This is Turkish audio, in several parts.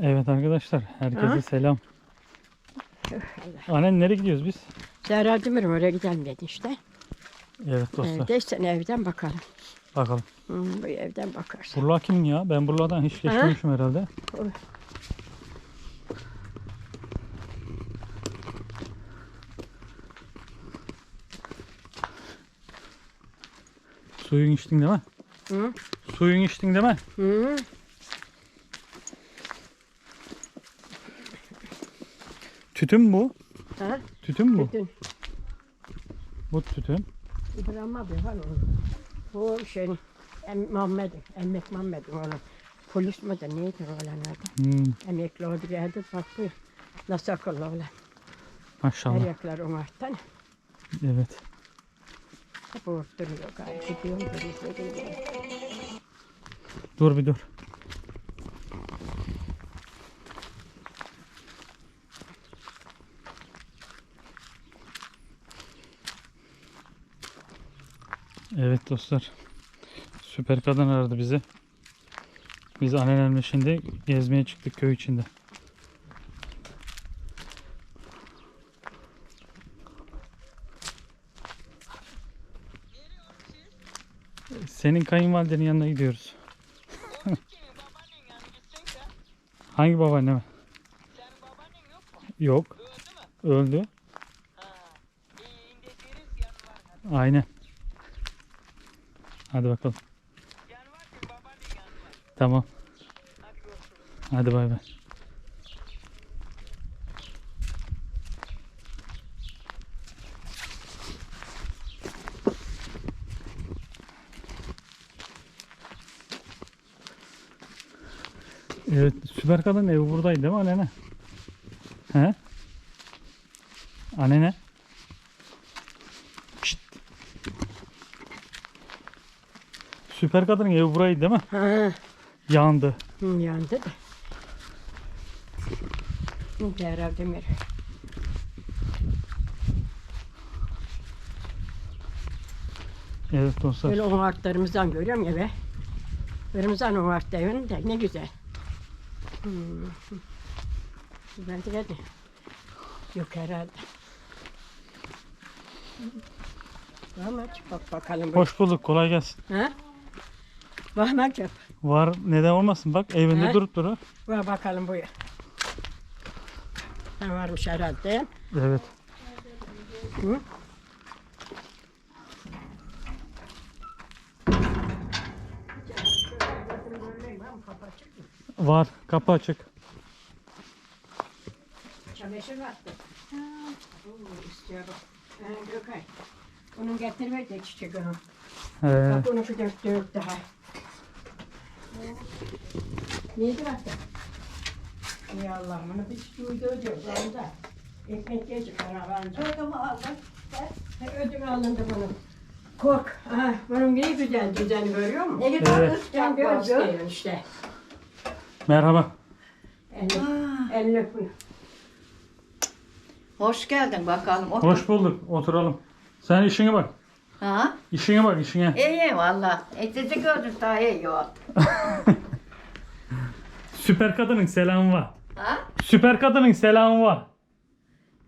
Evet arkadaşlar herkese Ha? selam. Annen nereye gidiyoruz biz? Zehra Demir'im oraya gidelim dedi işte. Evet dostlar Evdeysen evden bakalım. bakalım. Hı, bu evden bakarsın. Burla kim ya? Ben buralardan hiç geçmemişim herhalde. Suyun içtin değil mi? Hı? Suyun içtin değil mi? Hı. Tütün bu. Ha? Tütün bu. Bütün. Bu tütün. İbrahim abi var onun. Bu şeyin em, Muhammed'in, Emmek Muhammed'in oğlu. Polis mi de neydi oğlan adı? Hmm, Emekli oldu geldi bak bu. Nasıl akıllı oğlan. Maşallah. yaklar onun arttan. Evet. Hep orduruyor galiba. Gidiyorum da gidiyorum. Dur bir dur. Evet dostlar. Süper kadın aradı bizi. Biz anneannemle şimdi gezmeye çıktık köy içinde. Senin kayınvalidenin yanına gidiyoruz. Hangi babaanne mi? Yok. Öldü mü? Öldü. Ha. İyi, indi deriz yanı var. Aynen. Hadi bakalım. Tamam. Hadi bay bay. Evet, süper kadın evi buradaydı değil mi annene? He? Annene? Şşt. Süper kadının evi buraydı değil mi? Ha, Yandı. hı, yandı da. Hı, Zehra Demir. Evet dostlar. Böyle on artlarımızdan görüyorum ya be. Kırmızıdan on artta evin de ne güzel. Hmm. Ben de geldi. Yok herhalde. Ama bak bakalım. Hoş bulduk. Kolay gelsin. Ha? Bak bak yap. Var neden olmasın bak evinde He? durup durur. Bak bakalım bu ya. Ha, varmış herhalde. Evet. Hı? Var. Kapı açık. Çamaşır attı. Oo, istiyor bak. Ha, Gökay. Onun getirme de çiçek onu. Ee, Bak onu şu dört dört daha. Neydi baktı? Ey Allah'ım onu bir duydu diyor. Ben de ekmek yiyecek arabanca. Ödümü aldım. Ödümü alındı bunun. Kork. Ha, bunun ne güzel düzeni görüyor musun? Ne güzel Evet. evet. Can göz işte. merhaba. Elini, elini öpün. Hoş geldin bakalım. Otur. Hoş bulduk. Oturalım. Sen işine bak. Ha? İşine bak işine. İyi valla. E sizi gördüm daha iyi oldu. Süper kadının selamı var. Ha? Süper kadının selamı var.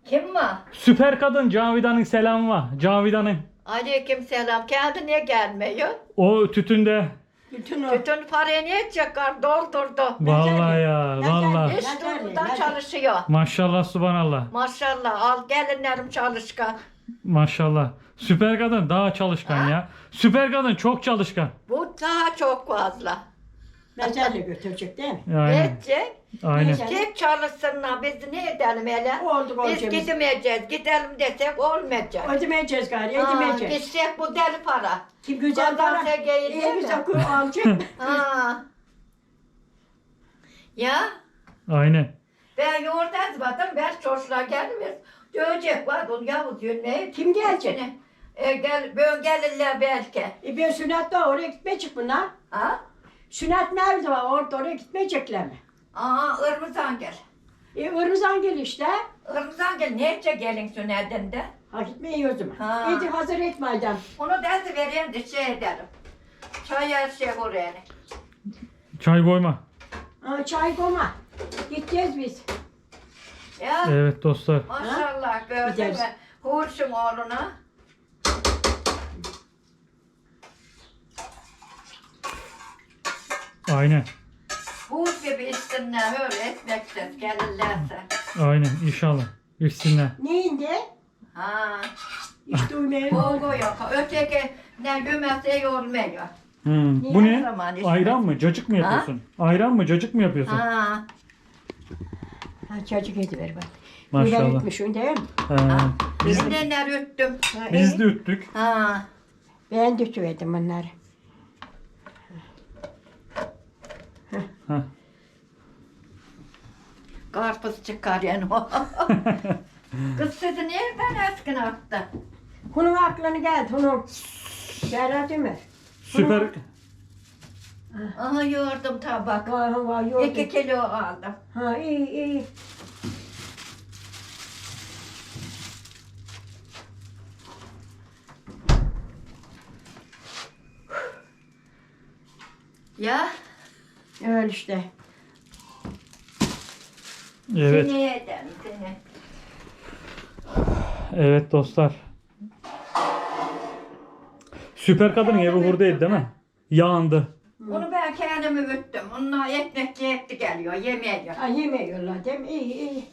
Kim var? Süper kadın Cavidan'ın selamı var. Cavidan'ın. Aleyküm selam. Kendi niye gelmiyor? O tütünde. Bütün o. Bütün parayı niye çıkar? Doldurdu. Vallahi ya. Vallahi. Nazar, durmadan nazar. çalışıyor. Maşallah subhanallah. Maşallah al gelinlerim çalışkan. Maşallah. Süper kadın daha çalışkan ya. Süper kadın çok çalışkan. Bu daha çok fazla. Mezarla götürecek değil mi? Aynen. Edecek. Aynen. Neyse. Git çalışsınlar. Biz ne edelim hele? Oldu Biz olacağımız. gidemeyeceğiz. Gidelim desek olmayacak. Ödemeyeceğiz gari, Aa, ödemeyeceğiz. gitsek bu deli para. Kim güzel Ondan para. gelir değil İyi mi? kuru alacak. Ha. Ya Aynen. ben yoğurt ezmedim. Ben çocuklar gelmiyor. Dövecek var. Bunu Yavuz yönüne. Kim gelecek? E, gel, böyle gelirler belki. E ben sünnatta oraya gitmeyecek bunlar. Ha? Sünnet nerede var? Orada oraya gitmeyecekler mi? Aa, Irmızan gel. E Irmızan gel işte. Irmızan gel. Nece gelin sünnetinde? Ha gitmeyi o zaman. Ha. İyi hazır et madem. Onu dersi vereyim de şey edelim. Çay her şey oraya. Çay koyma. Ha, çay koyma. Gideceğiz biz. Ya Evet dostlar. maşallah gördün Gideriz. mü? Hurşun oğluna. Aynen. Hurş gibi içsinler öyle ekmekler gelirlerse. Aynen inşallah. İçsinler. Neyinde? Ha. Hiç duymayayım. Olgu yok. Öteki ne yemezse yormuyor. Hmm. Niye Bu ne? zaman işte? Ayran mı? Cacık mı Ha? yapıyorsun? Ayran mı? Cacık mı yapıyorsun? Ha. Ha, çocuk ediver bak. Maşallah. Biber ütmüşsün değil mi? He, ha. biz, Biz neler üttüm. Ha, biz iyi. de üttük. Ha. Ben de ütüverdim onları. Heh. Karpuz çıkar yani o. Kız sizi nereden eskin attı? Bunun aklına geldi. Bunun. Serhat Ömer. Süper. Aha yoğurdum tabak. Vah vah yoğurdu. İki kilo aldım. Ha iyi iyi. Ya. Öyle işte. Evet. Seni eden seni. Evet dostlar. Süper kadının evi buradaydı değil mi? Yağındı. Bunu ben kendimi üttüm. Onlar ekmek yekti geliyor, yemiyor. Ha yemiyorlar değil mi? İyi iyi.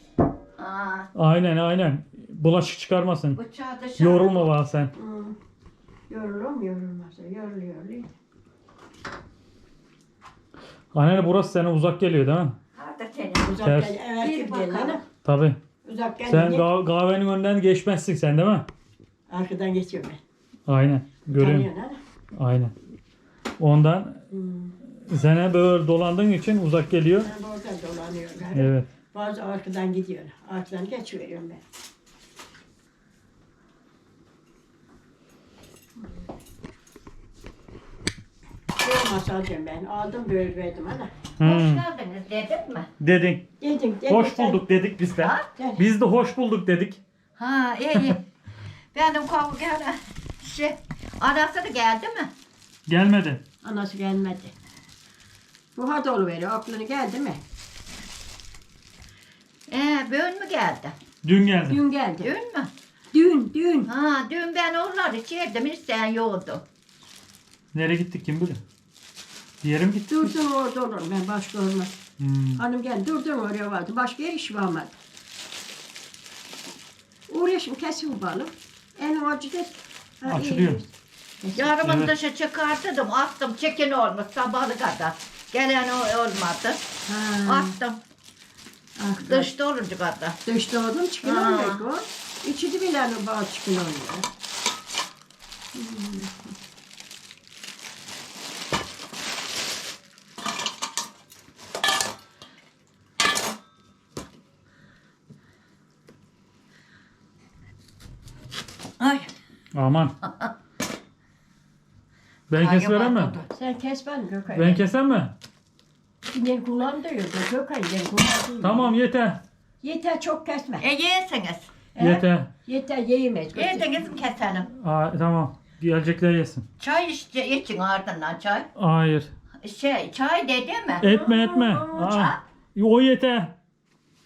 Ha. Aynen aynen. Bulaşık çıkarmasın. Bıçağı dışarı. Yorulma bak sen. Hmm. Yorulur mu yorulmaz. Yoruluyor. yoruluyor. Anne burası sana uzak geliyor değil mi? Hadi seni. Uzak Ters. gel. Evet Bir gibi bakalım. gel. Tabi. Uzak gel. Sen ga- kahvenin önünden geçmezsin sen değil mi? Arkadan geçiyorum ben. Aynen. Görüyorum. Tanıyorsun ha? Aynen. Ondan Hmm. sana böyle dolandığın için uzak geliyor. Ben oradan dolanıyorum. Evet. Bazı arkadan gidiyor. Arkadan geçiveriyorum ben. Bir masal diyorum ben. Aldım böyle verdim ana. Hoş Hmm. geldiniz dedim mi? Dedin. Dedim dedim. Hoş sen- bulduk dedik biz de. Ha? Biz de hoş bulduk dedik. Ha iyi. Benim kavga şey arası da geldi mi? Gelmedi. Anası gelmedi. Bu hadi veriyor. Aklına geldi mi? Ee, bugün mü geldi? Dün geldi. Dün geldi. Dün mü? Dün, dün. Ha, dün ben onları içerdim, isteyen yoktu. Nereye gittik kim bilir? Bir yere mi gittik? Durdum orada olurum ben başka olmaz. Hmm. Hanım geldi durdum oraya vardı. Başka iş varmadı. Uğraşım kesin balım. En acı da Ha, Açılıyor. İyi. Yarımın Evet. dışı çıkarttım, attım, çekin olmuş sabahı kadar. Gelen o olmadı. Ha, Attım, ah, dışta olunca kadar. Dışta oldum çıkın Ha. olmuyor o. İçi de bilen o bağ çıkın olmuyor. Ay, Aman. Ben Ay, kesverem mi? Sen kes ben Gökay. Ben kesem mi? Yine kulağım diyor. Gökay yine kulağım. Tamam yeter. Yeter çok kesme. e yesiniz. He? Yeter. Yeter yiyemez. Yediniz mi keselim? Aa, tamam. Gelecekler yesin. Çay içce, için ardından çay. Hayır. Şey, çay dedi mi? Etme etme. Aa, o yeter.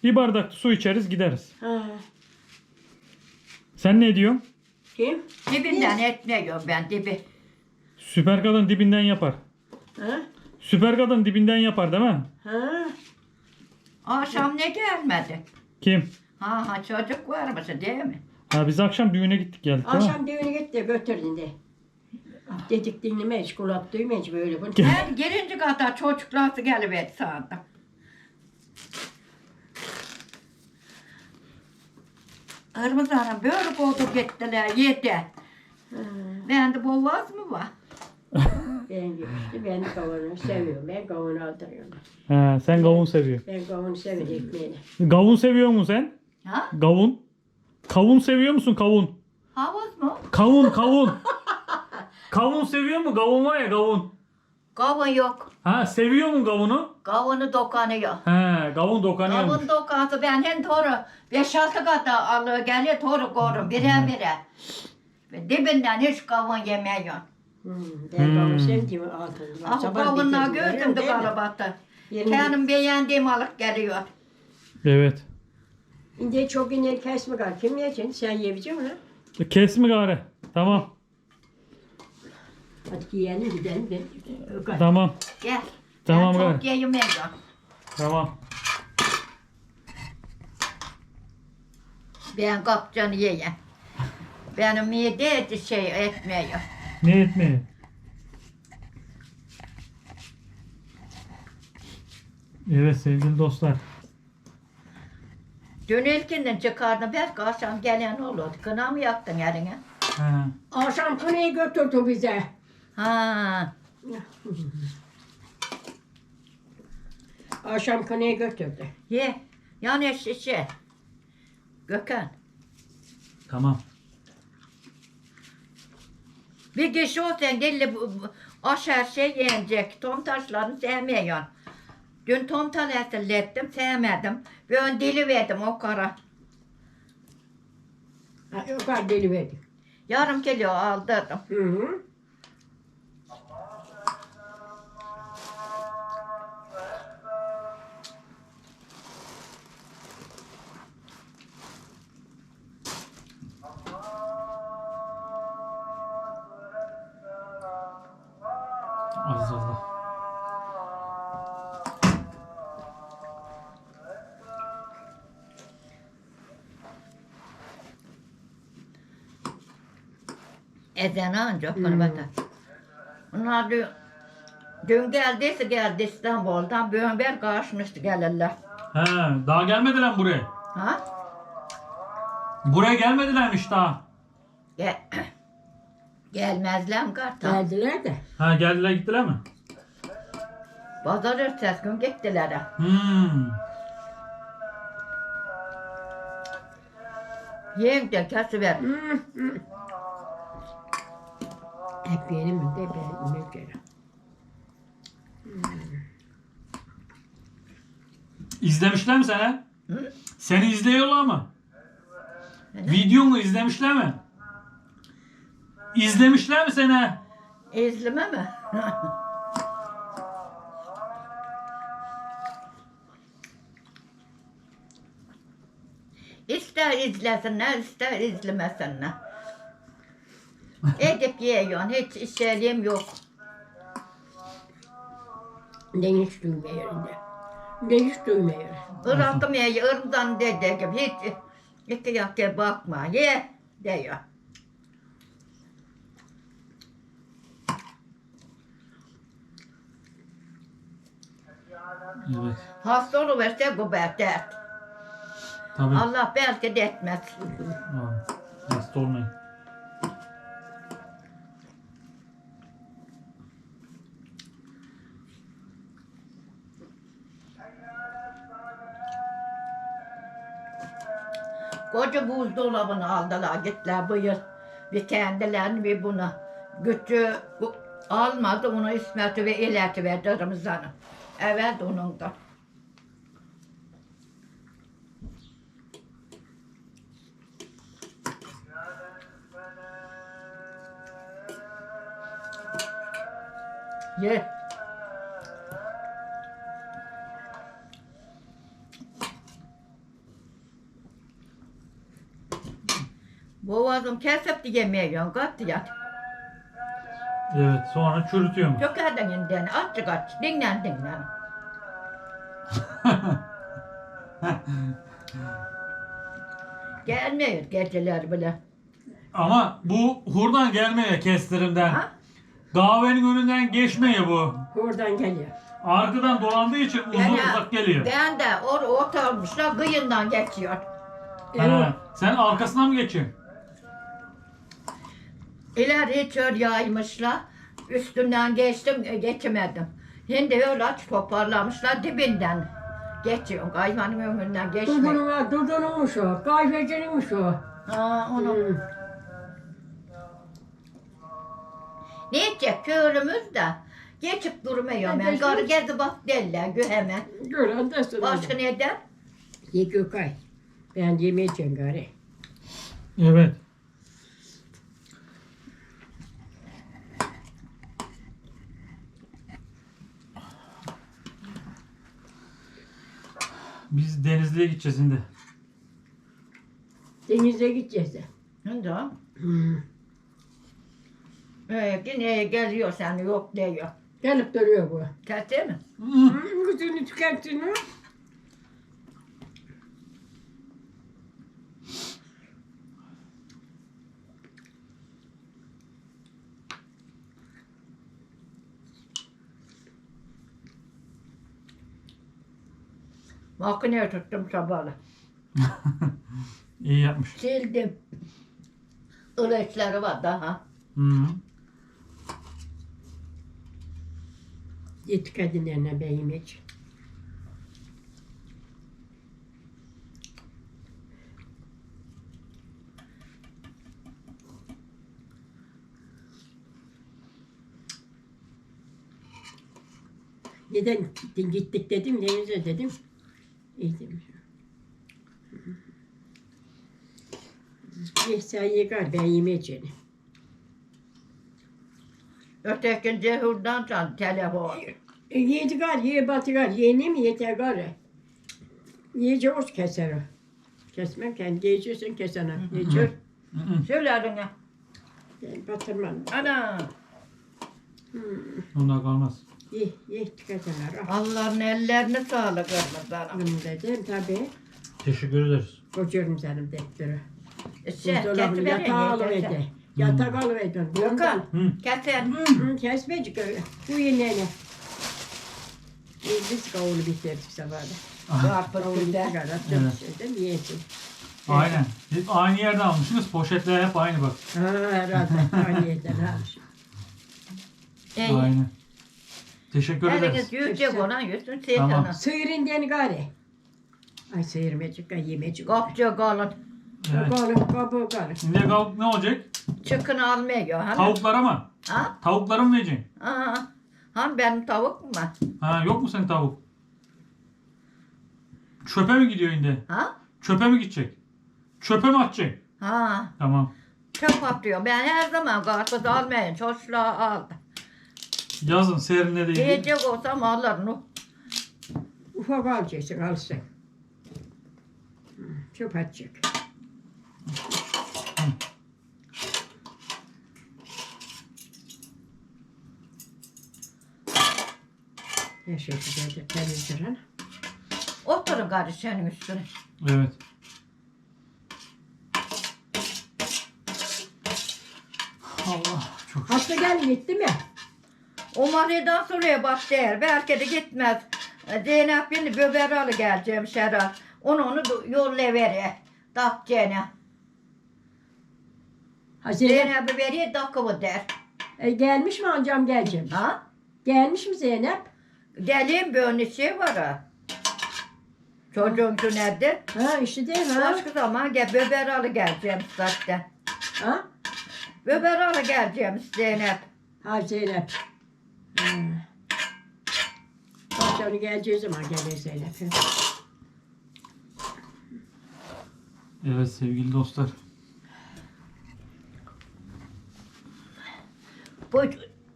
Bir bardak su içeriz gideriz. Ha. Sen ne diyorsun? Kim? Dibinden etmiyorum ben dibi. Süper kadın dibinden yapar. Ha? Süper kadın dibinden yapar değil mi? Ha? Akşam ne gelmedi? Kim? Ha ha çocuk var mı değil mi? Ha biz akşam düğüne gittik geldik değil mi? Akşam düğüne gitti götürdün de. Dedik dinlemeyiz, kulak duymayız böyle bunu. Ben gelince kadar çocuklar geliverdi sandım. Kırmızı hanım böyle koydu gittiler yedi. Ben de boğaz mı var? Ben işte ben kavunu seviyorum. Ben kavunu aldırıyorum. Ha, sen kavun seviyorsun. Ben kavunu seviyorum ekmeğini. Kavun seviyor musun sen? Ha? Kavun. Kavun seviyor musun kavun? Havuz mu? Kavun kavun. kavun seviyor mu? Kavun var ya kavun. Kavun yok. Ha seviyor mu kavunu? Kavunu dokanıyor. He kavun dokanıyormuş. Kavun dokansı ben hem toru beş altı kadar alığı geliyor toru korum bire bire. Ve Dibinden hiç kavun yemiyorum. Hmm, Hmm. aldım. Ah bitirdim, gördüm de mi? kalabalıkta. Kendim beğendiğim alıp geliyor. Evet. İnce çok inek kesme kal. Kim yiyeceksin? Sen yiyebilecek misin? Kes mi gari? Tamam. Hadi yiyelim gidelim de. Tamam. Gel. Tamam ben gari. çok yemeyiyorum. Tamam. Ben kapcanı yiyeyim. Benim mide şey etmiyor. Ne etmeyi? Evet sevgili dostlar. Dün ilkinden çıkardım. Belki akşam gelen olurdu. Kına mı yaktın yerine? He. Akşam kınayı götürdü bize. Ha. Akşam kınayı götürdü. Ye. Yani şişe. Gökhan. Tamam. Bir kişi olsan bu- aşağı şey yenecek. Tom taşlarını sevmiyorsun. Dün tom tanesini ettim, sevmedim. Ben dili verdim o kara. Ha, Ökay deli verdi. Yarım kilo aldırdım. Hı hı. Ezen ancak Hmm. bakar. Onlar dün, dün geldiyse geldi İstanbul'dan. Böğünber karşımıştı gelirler. He, daha gelmediler mi buraya? Ha? Buraya gelmedilermiş daha. Gel. Gelmezler mi kartal? Geldiler de. Ha geldiler gittiler mi? Pazar ertesi gün gittiler. Hmm. Yiyin de kesiver. Hı hı. Hep benim de benim ülkede. İzlemişler mi seni? Hı? Seni izliyorlar mı? Videonu izlemişler mi? İzlemişler mi seni? İzleme mi? ister izlesinler, ister izlemesinler. Edip yiyorsun, hiç işlerim yok. Hiç duymuyor yerinde. Ne hiç duymuyor. Bıraktım ya, ırmdan dedi gibi, hiç iki yakya bakma, ye diyor. Evet. Hasta oluverse bu dert. Tabii. Allah belki de etmez. Tamam. Hasta olmayın. Koca buzdolabını aldılar gittiler bu yıl. Bir kendilerini bir bunu. Gücü bu- almadı onu İsmet'i ve ileti verdi Ramazan'ı. Evet onun da. Ye. Boğazım kesip de yemeyiyorsun kat yat. Evet sonra çürütüyorum. Çok elinden açık aç dinlen dinlen. Gelmiyor geceler bile. Ama bu hurdan gelmeye kestirimden. Ha? Kahvenin önünden geçmiyor bu. Oradan geliyor. Arkadan dolandığı için uzun Yani uzak geliyor. Ben de or oturmuşlar kıyından geçiyor. Ha, sen arkasından mı geçiyorsun? İleri yaymışlar. Üstünden geçtim e, geçemedim. Şimdi öyle toparlamışlar dibinden. Geçiyor. Hayvanın önünden geçmiyor. Dudunun, dudununmuş o. Kahvecininmiş o. Aa, onu. Hı. Ne edecek köylümüz de geçip durmuyor. Ben şu- karı gezi bak derler hemen. Gören de sana. Başka neden? Ye Gökay. Ben yemeyeceğim gari. Evet. Biz Denizli'ye gideceğiz şimdi. Denize gideceğiz de. Şimdi o. Hmm. Ee, yine geliyor sen yok diyor. Gelip duruyor bu. Kesin mi? Hmm, Kuzunu tükettin mi? Makineye tuttum sabahla. İyi yapmış. Sildim. Ilıçları var daha. Hı. Git kadınlarına beyim hiç. Neden gittik dedim denize dedim. Demiş. Neyse yıkar ben yemeyeceğim. Öteki cehurdan çal telefon. E, Yedi gal, ye batı gal, yeni mi yeter gal? Yiyece os keser o. Kesmem kendi yiyeceksin kesene. Yiyecek. Söyle adını. Ben batırmam. Ana. Onlar kalmaz. Allah'ın ellerine sağlık Ramazan'a. Bunu dedim tabii. Teşekkür ederiz. Kocuğum senin defteri. Şey, Buzdolabı getir yatağı verin alıverdi. Yatak alıverdi. Gökhan. Hı. Keser. Hı, kesmecik öyle. Bu yenene. Biz kavunu bitirdik sabahda. Karpuz Kavunu Evet. dedim yiyesin. Aynen. Hep aynı yerden almışsınız. Poşetler hep aynı bak. Ha herhalde. Aynı yerden almış. İyi. Aynı. Teşekkür ederiz. Eliniz yüzecek olan yüzsün Tamam. şeytana. Sıyırın deni gari. Ay sıyırmacık, ay yemecik. Kapça kalın. Evet. Kalı, kabuğu kalı. Şimdi kal- ne olacak? Çıkın almıyor. Hani? Tavuklara mı? Ha? Tavuklara mı vereceksin? Aa, han benim tavuk mu var? Ha yok mu senin tavuk? Çöpe mi gidiyor şimdi? Ha? Çöpe mi gidecek? Çöpe mi atacaksın? Ha. Tamam. Çöp atıyor. Ben her zaman karpuz almayın. Çoşluğa aldım. Yazın serinde değil. Yiyecek olsam alırım. Ufak alacaksın, alsın. Çöp atacak. Ne şekilde temizdir ha? Oturun karı senin üstüne. Evet. Allah çok Hasta gel gitti mi? O mahalleden sonra bak der. Belki de gitmez. Zeynep beni böberalı geleceğim şera. Onu onu yollayıverir. Dakçene. Ha Zeynep, Zeynep'i dakımı der. e, gelmiş mi amcam geleceğim? Ha? Gelmiş mi Zeynep? Geleyim bir önü şey var ha. Çocuğun nerede? Ha işte değil mi? Başka zaman gel böberalı geleceğim zaten. ha? Böberalı geleceğim Zeynep. Ha Zeynep. Akşam geleceği zaman gelir Zeynep. Evet sevgili dostlar. Bu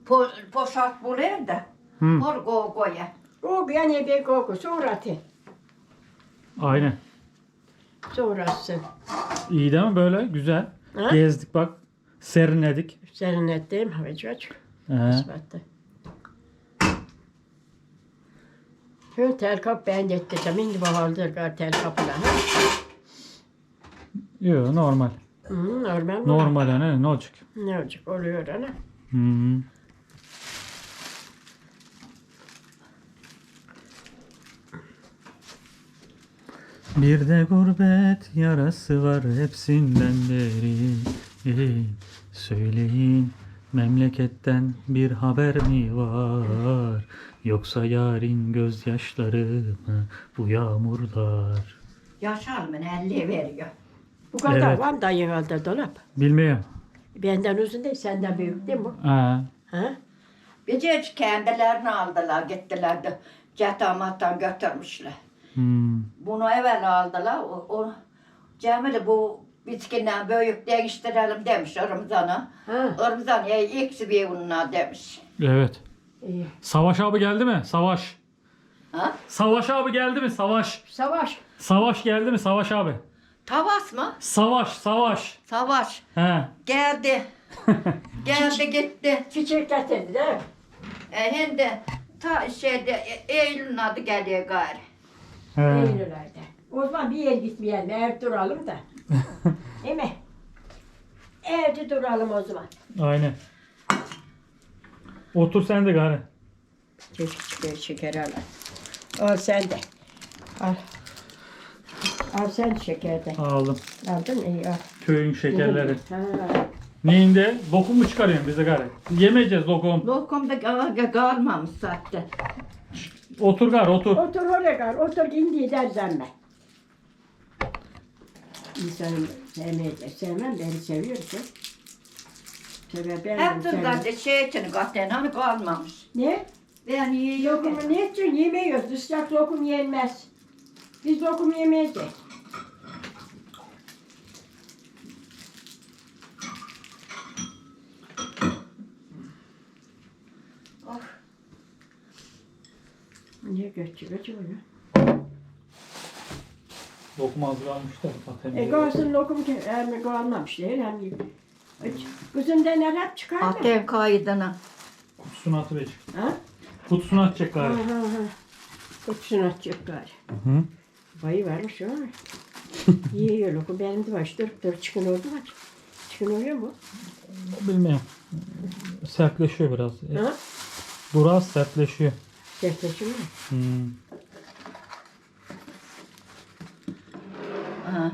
po, poşat bulayım da. Hı. Hor go koya. O yani bir koku sonratı. Aynen. Sonrası. İyi değil mi böyle? Güzel. Ha? Gezdik bak. Serinledik. Serinlettim havacık. He. Ispattı. Hı, tel kap ben getirdim. Şimdi bahardır tel kapılar. Yok normal. Hı, normal mı? Normal yani ne olacak? Ne olacak? Oluyor ana. Hı -hı. Bir de gurbet yarası var hepsinden derin. Söyleyin memleketten bir haber mi var? Yoksa yarın gözyaşları mı bu yağmurlar? Yaşar mı elli veriyor. Bu kadar Evet. var mı dayın aldı dolap? Bilmiyorum. Benden uzun değil, senden büyük değil mi? bu? Ha. Ha? Hiç kendilerini aldılar gittiler de cetamattan götürmüşler. Hmm. Bunu evvel aldılar. O, o Cemil bu bitkinden büyük değiştirelim demiş Ramazan'a. Ha. Ramazan ya eksi bir ununa demiş. Evet. İyi. Savaş abi geldi mi? Savaş. Ha? Savaş abi geldi mi? Savaş. Savaş. Savaş geldi mi? Savaş abi. Tavas mı? Savaş, savaş. Savaş. He. Geldi. Geldi gitti. Çiçek getirdi değil mi? E, şimdi ta şeyde e, Eylül'ün adı geliyor gari. He. Eylül ayda. O zaman bir yer gitmeyelim. Ev duralım da. Değil mi? Evde duralım o zaman. Aynen. Otur sen de gari. Çeşitli şeker al. Al sen de. Al. Al sen şeker de. Aldım. Aldın iyi al. Köyün şekerleri. Ha. Neyinde? Lokum mu çıkarıyorsun bize gari? Yemeyeceğiz lokum. Lokumda kalmamış zaten. Otur gari otur. Otur oraya kal. Otur indi dersen ben. İnsanın sevmeyecek. Sevmem beni seviyor Sever ben Hep sevmem. zaten şey için zaten hani kalmamış. Ne? Ben yiyorum. Lokumu ne için yemiyoruz? Islak lokum yenmez. Biz lokum yemeyiz de. Oh. Niye göçü bunu? Lokum az kalmış da. zaten. E kalsın lokum ki hem kalmamış değil hem Dener hep çıkar mı? Aten kaydına. Kutusunu atıverecek. Ha? Kutusunu atacak Ha gari. ha ha. Kutusunu atacak gari. Hı. Bayı varmış o. Yiyor lokum benim de var. Dur dur çıkın oldu bak. Çıkın oluyor mu? Bilmiyorum. Sertleşiyor biraz. Ha? Biraz sertleşiyor. Sertleşiyor mu? Hmm. Ha.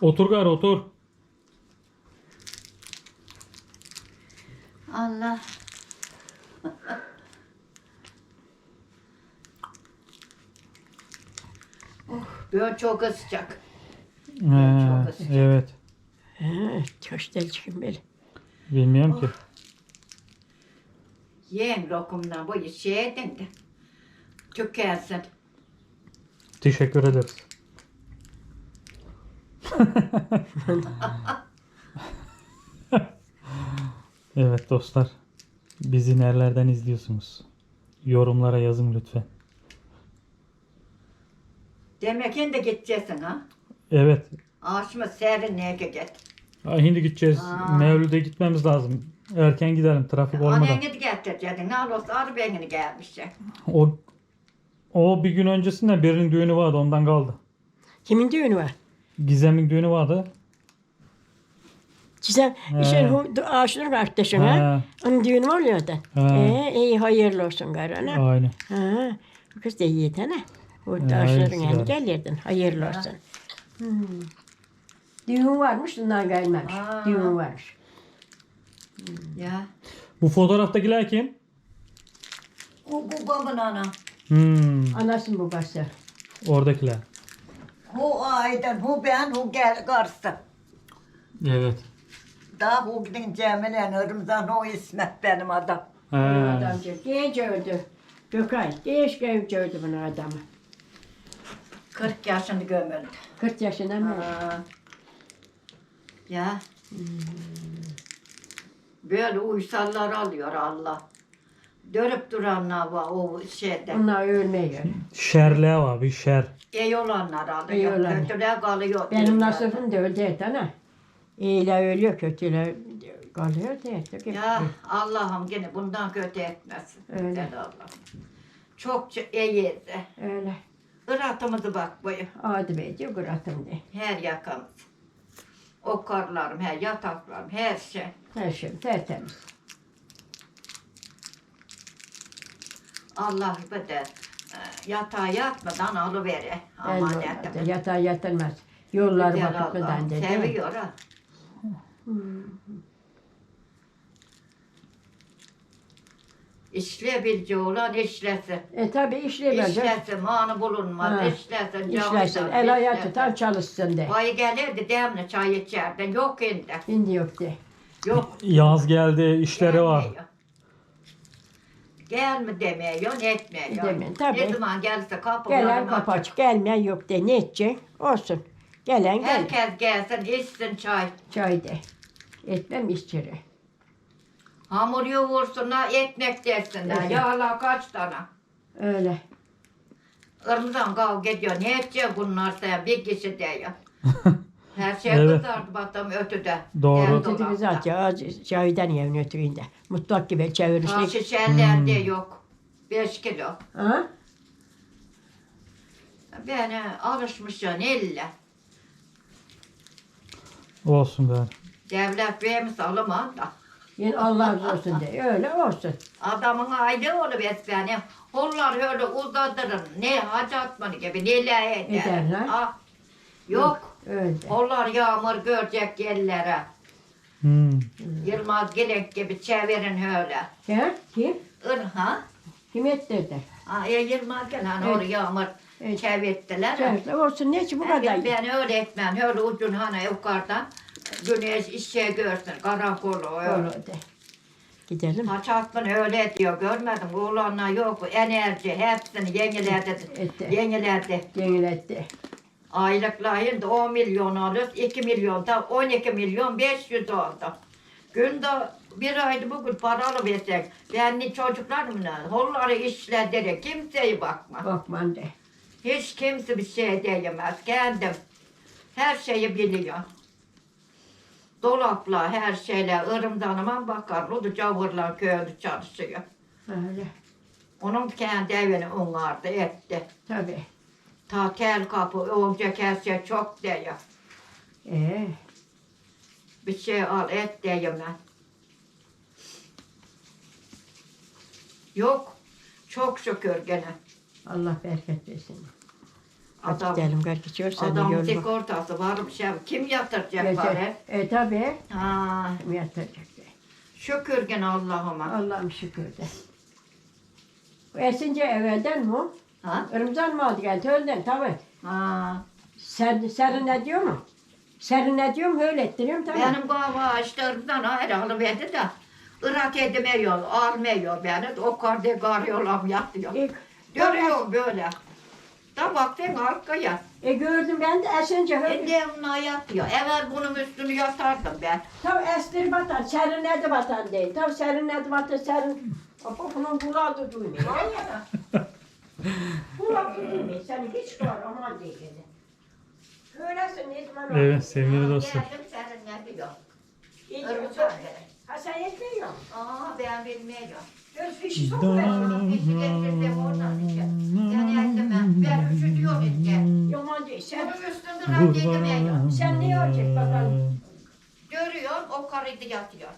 Otur gari otur. Allah. oh, böyle çok sıcak. He, Çok sıcak. evet. Ha, çıkın böyle. Bilmiyorum ki. Yiyin lokumdan bu şey edin de. Tükensin. Teşekkür ederiz. evet dostlar. Bizi nerelerden izliyorsunuz? Yorumlara yazın lütfen. Demek ki de gideceksin ha. Evet. Ağaçma serin neye git. Ha, Şimdi gideceğiz. Aa. Mevlüt'e gitmemiz lazım. Erken gidelim trafik olmadan. Annen git getireceksin. Ne olursa arabaya gelmişsin. O o bir gün öncesinde birinin düğünü vardı ondan kaldı. Kimin düğünü var? Gizem'in düğünü vardı. Çizem, He. işte o ağaçların arkadaşın ha. He. Onun düğünü var ya da. He. Ee, iyi hayırlı olsun garana. Aynen. Ha, kız da iyi tane. O He, ağaçların hayırlısı yani gelirdin. Hayırlı olsun. Hmm. Düğün varmış, bundan gelmemiş. Aa. Düğün varmış. Ya. Bu fotoğraftakiler kim? Bu, bu babın ana. Hmm, Anasının babası. oradakiler. Bu aydan, bu ben, bu gel karşı. Evet. Daha bu gidin Cemile'nin Irmzan o İsmet benim adam. He. Adamcı genç öldü. Gökay, genç genç öldü bunun adamı. 40 yaşını gömüldü. 40 yaşında mı? Aa. Ya. Böyle uysallar alıyor Allah. Dönüp duranlar var o şeyde. Onlar ölmüyor. Şerle var bir şer. İyi olanlar alıyor. İyi olan. Kötüler kalıyor. Benim nasıfım da öldü et ana. İyiler ölüyor, kötüler kalıyor diye. Ya Allah'ım gene bundan kötü etmesin. Öyle. Allah'ım. Çok iyiydi. Öyle. Iratımızı bak boyu. Adı beyci kuratım diye. Her yakamız. O karlarım, her yataklarım, her şey. Her şey tertemiz. Allah bedel. Yatağa yatmadan alıvere. Aman Elbette. etme. Yatağa yatılmaz. Bakıp Allah. dedi. Seviyor ha. İşleyebileceği olan işlesin. E tabi işleyemeyecek. İşlesin, manı bulunmaz. Ha. İşlesin, İşlesin. El işlesin. tutar çalışsın de. Vay gelirdi demle çay içerdi. Yok şimdi. Şimdi yok de. Yok. Yaz geldi, işleri var. Gelmiyor. Gelme demiyor, ne etmiyor. Demiyor, tabii. Ne zaman gelse kapı Gelen kapı açık. Gelmeyen yok de. Ne edecek? Olsun. Gelen gel. Herkes gelsin, içsin çay. Çay de. Etmem içeri. Hamur yoğursunlar, ekmek dersinler. Evet. Yağla kaç tane? Öyle. Kırmızıdan kavga ediyor. Ne edecek bunlar sen? Bir kişi diyor. Her şey Evet. kızardı batam ötüde. Doğru. Öteki dolapta. zaten çaydan evin ötüğünde. Mutfak gibi Ha, çevirirsin. şişeler de yok. 5 kilo. Ha? Ben alışmışım illa. Olsun be. Devlet vermiş alamam da. Yine Allah razı olsun de. Öyle olsun. Adamın aile olup benim. Onlar öyle uzatırın. Ne hacatmanı gibi neler eder. Ederler. Ah, yok. Öyle. Onlar yağmur görecek yerlere. Hmm. Yılmaz Gelek gibi çevirin öyle. He? Kim? Irha. Kim ettirdi? Ha, e, Yılmaz Gelek hani Evet. oraya yağmur Evet. çevirttiler. Çevirdi. Olsun. Ne için bu kadar? Ben, ben öyle etmem. Öyle ucun hani yukarıdan güneş işe görsün. Karankolu öyle. Öyle de. Gidelim. Haç atman öyle diyor. Görmedim. Oğlanlar yok. Enerji hepsini yeniledi. Etti. Yeniledi. Yeniletti. Aylıklayın da 10 milyon alır. 2 milyon da 12 milyon 500 oldu. Günde bir ayda bugün paralı versek. Ben çocuklarımla holları işlederek kimseye bakma. Bakman de. Hiç kimse bir şey diyemez. Kendim her şeyi biliyor. Dolapla her şeyle ırımdanıma bakar. O da cavurla köyde çalışıyor. Öyle. Onun kendi evini onardı etti. Tabii. Ta kel kapı olacak her şey çok diyor. Ee, Bir şey al et diyeyim ben. Yok. Çok şükür gene. Allah bereket versin. Adam, gidelim. Gel geçiyor sen de adam yol bak. sigortası var bir şey. Kim yatıracak evet. E tabii. Ha, yatıracak şükür gene Allah'ıma. Allah'ım şükür de. Esince evvelden mi? o? Ha? Irmızan mı aldı geldi? Önden tabii. Ha. Ser, serin ne diyor mu? Serin ne diyor mu? Öyle ettiriyorum tabii. Benim baba ağaçlarımdan ayrı alıverdi de Irak edemiyor, almıyor beni. O karde garyolam yatıyor. E, Görüyorum böyle. Da baktın arkaya. e gördüm ben de esince öyle. Şimdi onlar yatıyor. Evvel bunun üstünü yatardım ben. Tabii estir batan, serinledi batan değil. Tabii serinledi batan, serin. Ama bunun kulağı duymuyor. kulağı duymuyor. Sen hiç var aman değil. Öylesin zaman Evet sevgili dostlar. Geldim diyor. İyi Irmızak diyor. dedi. Ha sen etmiyorsun. Aa ben bilmiyorum. Göz fişi sok ver. Fişi getirdim oradan işte. Yani eldim ben. Ben üşütüyorum işte. Yaman değil. Sen, üstünde rahat edemiyorum. sen ne olacak bakalım. Görüyorum o karıydı yatıyor.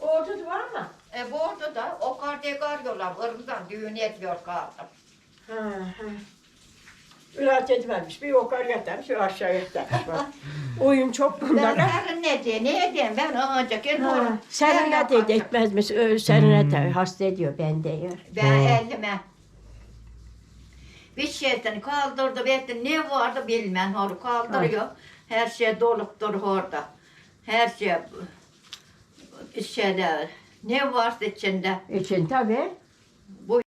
Orada var mı? E bu orada da o karıya garıyorlar. Irmızan düğün etmiyor kaldım. Ha ha. Rahat etmemiş. Bir yukarı yatarmış, bir aşağı yatarmış. Bak. Oyun çok Ben bunlara. serin ne diye, ne diyeyim ben ancak Ha, doğru. Serinlet Ben et, etmezmiş. Ö, Serinlet hmm. hasta ediyor bende ya. Ben Ha. elime bir şeyden kaldırdı ve ne vardı bilmem onu kaldırıyor. Her şey dolup dur orada. Her şey şeyler ne varsa içinde İçin tabii.